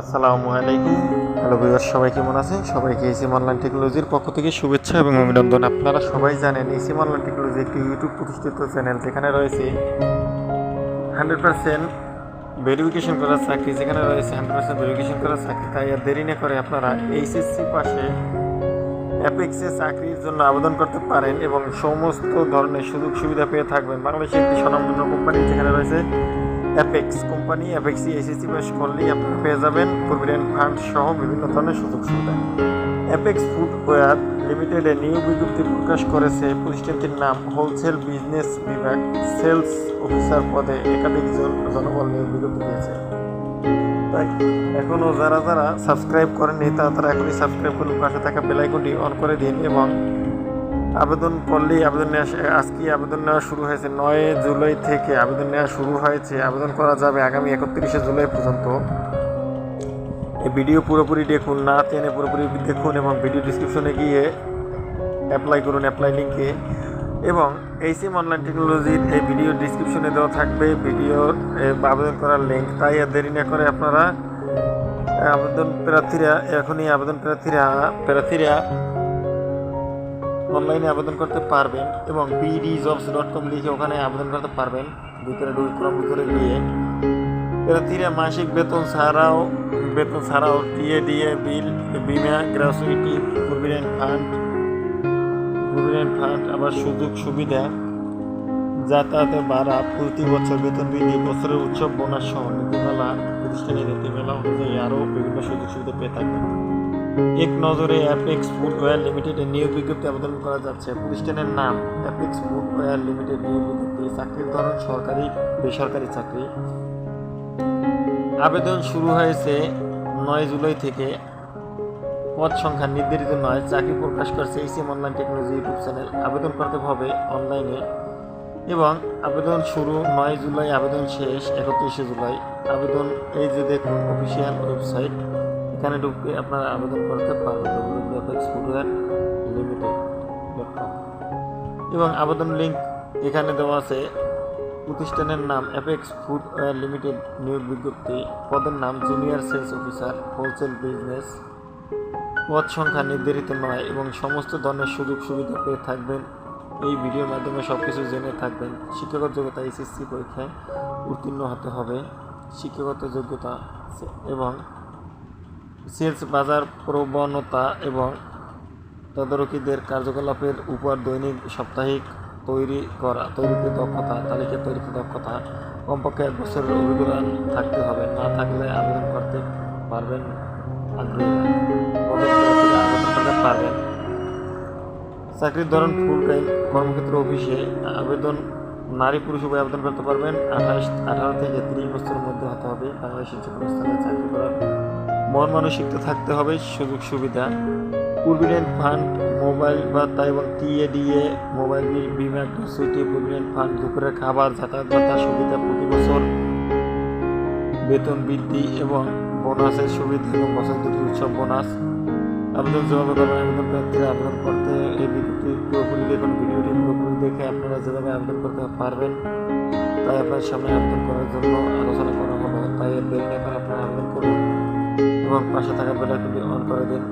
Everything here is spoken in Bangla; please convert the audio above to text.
আসসালামু আলাইকুম। হ্যালো ভিউয়ার সবাই কেমন আছেন? সবাইকে এসিম অনলাইন টেকনোলজির পক্ষ থেকে শুভেচ্ছা এবং অভিনন্দন। আপনারা সবাই জানেন এসিম অনলাইন টেকনোলজি একটি ইউটিউব প্রতিষ্ঠিত চ্যানেল যেখানে রয়েছে হান্ড্রেড পার্সেন্ট ভেরিফিকেশন করা চাকরি, যেখানে রয়েছে হান্ড্রেড পার্সেন্ট ভেরিফিকেশন করা চাকরি। তাই আর দেরি না করে আপনারা এইচএসসি পাশে অ্যাপেক্সে চাকরির জন্য আবেদন করতে পারেন এবং সমস্ত ধরনের সুযোগ সুবিধা পেয়ে থাকবেন। বাংলাদেশের একটি স্বনামধন্য কোম্পানি যেখানে রয়েছে অ্যাপেক্স কোম্পানি অ্যাপেক্সি এসএসসি পাস করলেই আপনারা পেয়ে যাবেন। প্রভিডেন্ট ফান্ড সহ বিভিন্ন ধরনের সুযোগ সুবিধা। অ্যাপেক্স ফুটওয়্যার লিমিটেডে নিয়োগ বিজ্ঞপ্তি প্রকাশ করেছে। প্রতিষ্ঠানটির নাম হোলসেল বিজনেস বিভাগ সেলস অফিসার পদে একাধিক জন জনবল নিয়োগ বিজ্ঞপ্তি দিয়েছে। তাই এখনও যারা যারা সাবস্ক্রাইব করেননি, তারা তারা এখনই সাবস্ক্রাইব করুন পাশে থাকা বেলাইকনটি অন করে দিন এবং আবেদন করলেই আবেদন নেওয়া আজকে আবেদন নেওয়া শুরু হয়েছে নয় জুলাই থেকে। আবেদন নেওয়া শুরু হয়েছে। আবেদন করা যাবে আগামী একত্রিশে জুলাই পর্যন্ত। এই ভিডিও পুরোপুরি দেখুন, না টেনে পুরোপুরি দেখুন এবং ভিডিও ডিসক্রিপশনে গিয়ে অ্যাপ্লাই করুন অ্যাপ্লাই লিঙ্কে এবং এইসিম অনলাইন টেকনোলজির এই ভিডিও ডিসক্রিপশনে দেওয়া থাকবে। ভিডিওর আবেদন করার লিঙ্ক তাই আর দেরি না করে আপনারা আবেদন প্রার্থীরা, এখনই আবেদন প্রার্থীরা প্রার্থীরা অনলাইনে আবেদন করতে পারবেন এবং বিডি জবস ডট কম লিখে ওখানে আবেদন করতে পারবেন। ভিতরে ঢুকে ক্রম ভিতরে গিয়ে। প্রার্থীরা মাসিক বেতন ছাড়াও বেতন ছাড়াও টিএ ডিএ বিল, বিমা gratuity provident fund provident fund আবার সুযোগ সুবিধা যাতায়াতের ভাড়া, প্রতি বছর বেতন বৃদ্ধি, বছরের উৎসব, বোনাস সহ নীতিমালা প্রতিষ্ঠানের নীতিমালা অনুযায়ী আরও বিভিন্ন সুযোগ সুবিধা পেয়ে থাকবেন। এক নজরে অ্যাপেক্স ফুটওয়্যার লিমিটেডে নিয়োগ বিজ্ঞপ্তি আবেদন করা যাচ্ছে। প্রতিষ্ঠানের নাম অ্যাপেক্স ফুটওয়্যার লিমিটেড নিয়োগ বিজ্ঞপ্তি। চাকরির ধরন সরকারি, বেসরকারি চাকরি। আবেদন শুরু হয়েছে নয় জুলাই থেকে। পদ সংখ্যা নির্ধারিত নয়। চাকরি প্রকাশ করছে ACM online technology YouTube channel আবেদন করতে হবে অনলাইনে এবং আবেদন শুরু নয় জুলাই, আবেদন শেষ একত্রিশে জুলাই। আবেদন এই যে দেখুন অফিসিয়াল ওয়েবসাইট এখানে ঢুকে আপনারা আবেদন করতে পারবেন ডব্লিউডব্লিউএফএক্স ফুটওয়্যার লিমিটেড এবং আবেদন লিঙ্ক এখানে দেওয়া আছে। প্রতিষ্ঠানের নাম অ্যাপেক্স ফুটওয়্যার লিমিটেড নিয়োগ বিজ্ঞপ্তি। পদের নাম junior sales officer wholesale business পদ সংখ্যা নির্ধারিত নয় এবং সমস্ত ধরনের সুযোগ সুবিধা পেয়ে থাকবেন। এই ভিডিওর মাধ্যমে সব কিছু জেনে থাকবেন। শিক্ষাগত যোগ্যতা এসএসসি পরীক্ষায় উত্তীর্ণ হতে হবে। শিক্ষাগত যোগ্যতা এবং সেলস বাজার প্রবণতা এবং তদারকিদের কার্যকলাপের উপর দৈনিক সাপ্তাহিক তৈরি করা তৈরিতে দক্ষতা তালিকা তৈরিতে দক্ষতা কমপক্ষে এক বছরের অভিজ্ঞতা থাকতে হবে। না থাকলে আবেদন করতে পারবেন করতে পারবেন। চাকরির ধরন ফুল টাইম কর্মক্ষেত্র অফিসে আবেদন, নারী পুরুষ উভয় আবেদন করতে পারবেন। আঠাশ, আঠারো থেকে ত্রিশ বছরের মধ্যে হতে হবে। বাংলাদেশের যে কোনো স্থানে চাকরি করার মন মানসিকতা থাকতে হবে, সুযোগ সুবিধা। প্রভিডেন্ট ফান্ড, মোবাইল ভাতা এবং টিএডিএ মোবাইল বিল, বিমা গ্রসিটি প্রভিডেন্ট ফান্ড, দুপুরের খাবার, যাতায়াত সুবিধা প্রতি বছর। বেতন বৃদ্ধি এবং বোনাসের সুবিধা এবং বসন্ত উৎসব বোনাস। আবেদন যেভাবে করবেন আবেদন প্রার্থীরা আবেদন করতে এই বিজ্ঞপ্তি পুরোপুরি দেখুন, ভিডিওটি পুরোপুরি দেখে আপনারা যেভাবে আবেদন করতে পারবেন, তাই আপনার সামনে আবেদন করার জন্য আলোচনা করা হলো তাই এর আপনারা আবেদন করুন। এবং পাশে থাকা বেলাগুলি অন করে দিন।